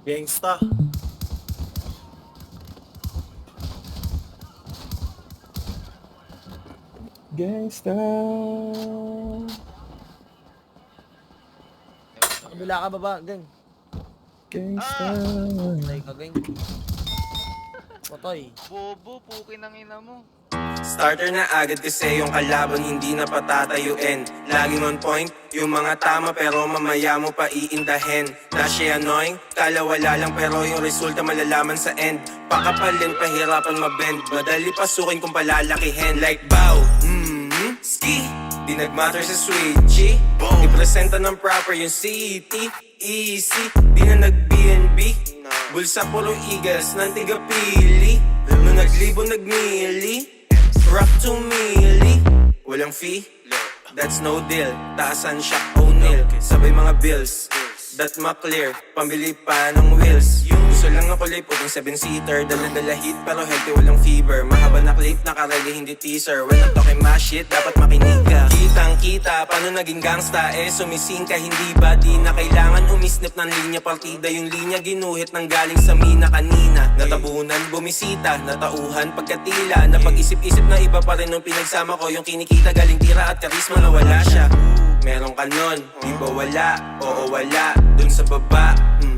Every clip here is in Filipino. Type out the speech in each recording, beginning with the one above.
Gangsta. Gangsta. Kabila ka baba, gang. Gangsta. Patay ka, gang. Patay. Bobo, pukin ng ina mo. Starter na agad kasi yung kalaban hindi na patatayuin. Laging on point, yung mga tama pero mamaya mo pa iindahin. Na siya annoying, kala wala lang pero yung resulta malalaman sa end. Pakapalin, pahirapan mabend Madali pasukin kung palalakihin. Like bow, mm ski Di nagmatter sa switchy. Ipresenta ng proper yung city Easy, di na nag-BNB Bulsa puro eagles ng tigapili. Nung naglibo nagmili Rock to mili Walang fee. That's no deal. Taasan siya O'Neal. Sabay mga bills. That ma-clear. Pambili pa ng wheels Gusto lang ng kulay puting 7-seater Dala-dala hit pero healthy walang fever. Mahaba na clip nakaredy hindi teaser. When I'm talking my shit dapat makinig ka. Kitang kita paano naging gangsta? Eh sumising ka hindi ba? Di na kailangan umisnip ng linya. Partida Yung linya ginuhit ng galing sa mina kanina. Natabunan bumisita Natauhan pagkatila. Napag-isip-isip na iba pa rin nung pinagsama ko. Yung kinikita galing tira at karisma na wala siya. Meron ka nun, di ba wala? Oo wala, dun sa baba hmm.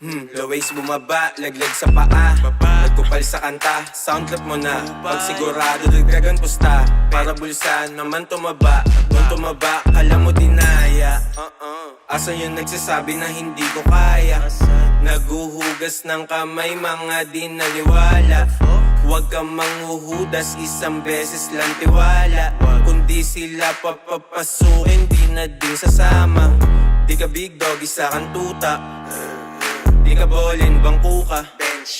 Hmm, low waist bumaba, laglag sa paa. Nagkupal sa kanta, sound clip mo na. Pag sigurado, dagdagan pusta. Para bulsa naman tumaba Nung tumaba, kala mo dinaya. Asan yung nagsasabi na hindi ko kaya? Naguhugas ng kamay, mga di naniwala Huwag kang manghuhudas, isang beses lang tiwala. Kundi sila papapasukin, di na din sasama. Di ka big dog, isa kang tuta Di ka bolin, bangko ka.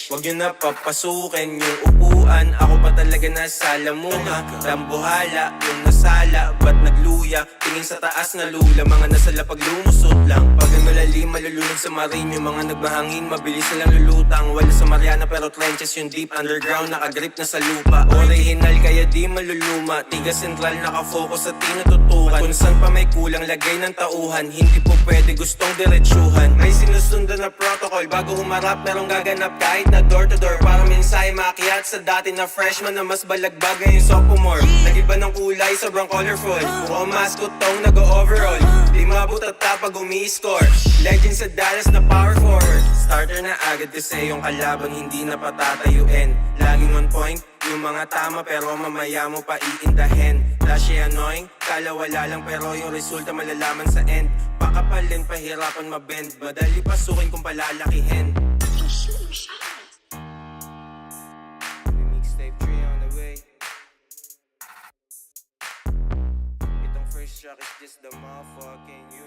Huwag nyo na papasukin yung upuan. Ako pa talaga nasa lamuha. Rambuhala, yung nasala. Ba't nagluya? Tingin sa taas na lula Mga nasa lapag lumusot lang. Pag ang malalim, malulunod sa marin Yung mga nagmahangin, mabilis na lang lulutang. Wala sa Mariana pero trenches yung deep Underground, nakagrip na sa lupa. Original kaya di maluluma. Tiga sentral, nakafocus sa tinututukan. Kung saan pa may kulang, lagay ng tauhan. Hindi po pwede, gustong diretsuhan. May sinusundan na protocol Bago humarap, merong gaganap. Kahit na door to door Para mensahe makiat sa dati na freshman Na mas balagbag. Ngayon sophomore Nagiba ng kulay, sobrang colorful Mukhang mascot tong nag-overall. Di mabot at tapag umi-score. Legend sa Dallas na power forward. Starter na agad kasi yung kalaban hindi na patatayuin Laging on point, yung mga tama pero mamaya mo pa iindahin. Flashy annoying, kala wala lang pero yung resulta malalaman sa end. Pakapalin, pahirapan mabend. Madali pasukin kung palalakihin. Mixtape it's just the motherfucking